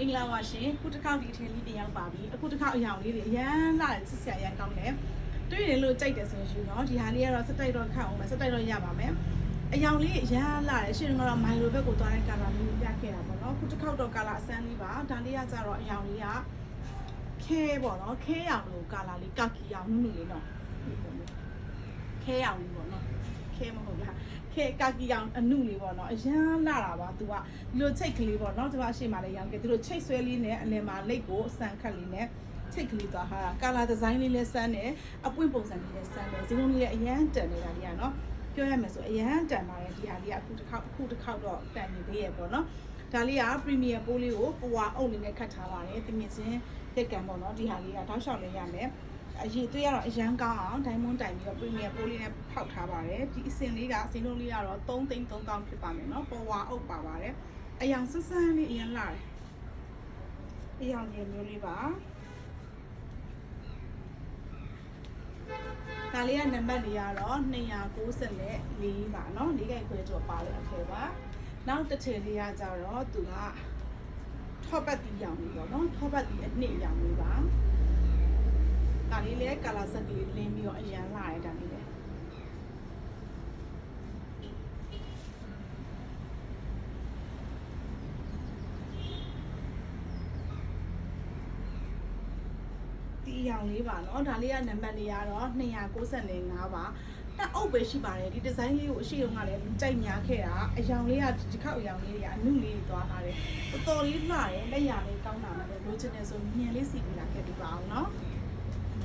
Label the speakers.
Speaker 1: မင်္ဂလာပါရှင်ခုတစ်ခေါက်ဒီအထည်လေးတင်ရောက်ပါပြီအခုတစ်ခေါက်အယောင်လေးတွေအရန်လာတယ်စစ်စရာရန်ကောင်းတယ်တွေ့ရင်လို့ကြိုက်တယ်ဆိုရင်ယူနော်ဒီဟာလေးကတော့စက်တိုက်တော့ခတ်အောင်မယ်စက်တိုက်တော့ရပါမယ်အယောင်လေးအရန်လာတယ်ရှင်ကတော့မိုင်လိုဘက်ကိုသွားတဲ့ကာလာမျိုးပြခဲ့တာပေါ့နော်ခုတစ်ခေါက်တော့ကာလာအစမ်းလေးပါဒါလေးကကြတော့အယောင်လေးကခဲပေါ့နော်ခဲရောင်လို့ကာလာလေးကာကီရောင်နုနုလေးနော်ခဲရောင်လေးပေါ့နော် ခဲမဟုတ်လားခဲကာကီရောင်အနုလေးပေါ့နော်အရန်လာတာပါ तू ကဒီလိုချိတ်ကလေးပေါ့နော်ဒီမှာအရှိမလေးရောင်ကဒီလိုချိတ်ဆွဲလေးနဲ့အလယ်မှာလက်ကိုအစံခတ်လေးနဲ့ချိတ်ကလေးသွားဟာကာလာဒီဇိုင်းလေးနဲ့စမ်းတယ်အပွင့်ပုံစံလေးနဲ့စမ်းတယ်ဇင်းလုံးလေးလည်းအရန်တန်နေတာလေးကနော်ပြောရမယ်ဆိုအရန်တန်ပါတယ်ဒီဟာလေးကအခုတစ်ခေါက်အခုတစ်ခေါက်တော့တန်နေသေးရဲ့ပေါ့နော်ဒါလေးက premier ပိုးလေးကိုပွာအုပ်လေးနဲ့ခတ်ထားပါတယ်တငယ်ချင်းတက်ကံပေါ့နော်ဒီဟာလေးကတောက်လျှောက်လေးရမယ် အရေးသွေးကတော့အရန်ကောင်းအောင်ဒိုင်းမွန်တိုင်ပြီးတော့ premier ပိုးလေးနဲ့ဖောက်ထားပါတယ်ဒီအစင်လေးကအစင်လုံးလေးကတော့3သိန်း3000ဖြစ်ပါမယ်เนาะပေါ်ဝါအုပ်ပါပါတယ်အယောင်ဆန်းဆန်းလေးအရန်လာတယ်အယောင်ရမျိုးလေးပါဒါလေးကနံပါတ်လေးကတော့294ပါเนาะလေးကခွဲကျော်ပါလေအထည်ပါနောက်တစ်ထည်လေးကကြတော့သူကထော့ပတ်တီရောင်လေးပေါ့เนาะထော့ပတ်တီအနှစ်ရောင်လေးပါဒါ လေးလည်း color set လေးလင်းပြီးတော့အရန်လာရတာလေးလည်းဒီအရောင်လေးပါเนาะဒါလေးကနံပါတ်လေးကတော့295ပါတက်အုပ်ပဲရှိပါတယ်ဒီဒီဇိုင်းလေးကိုအရှိတုန်းကလည်းကြိုက်များခဲ့တာအရောင်လေးကဒီခေတ်အရောင်လေးတွေကအနုလေးတွေသွားထားတယ်တော်တော်လေးလှတယ်လက်ရလေးကောင်းတာမှလည်းလိုချင်တယ်ဆိုညံလေးစီပြီးလာခဲ့ပြပါအောင်เนาะ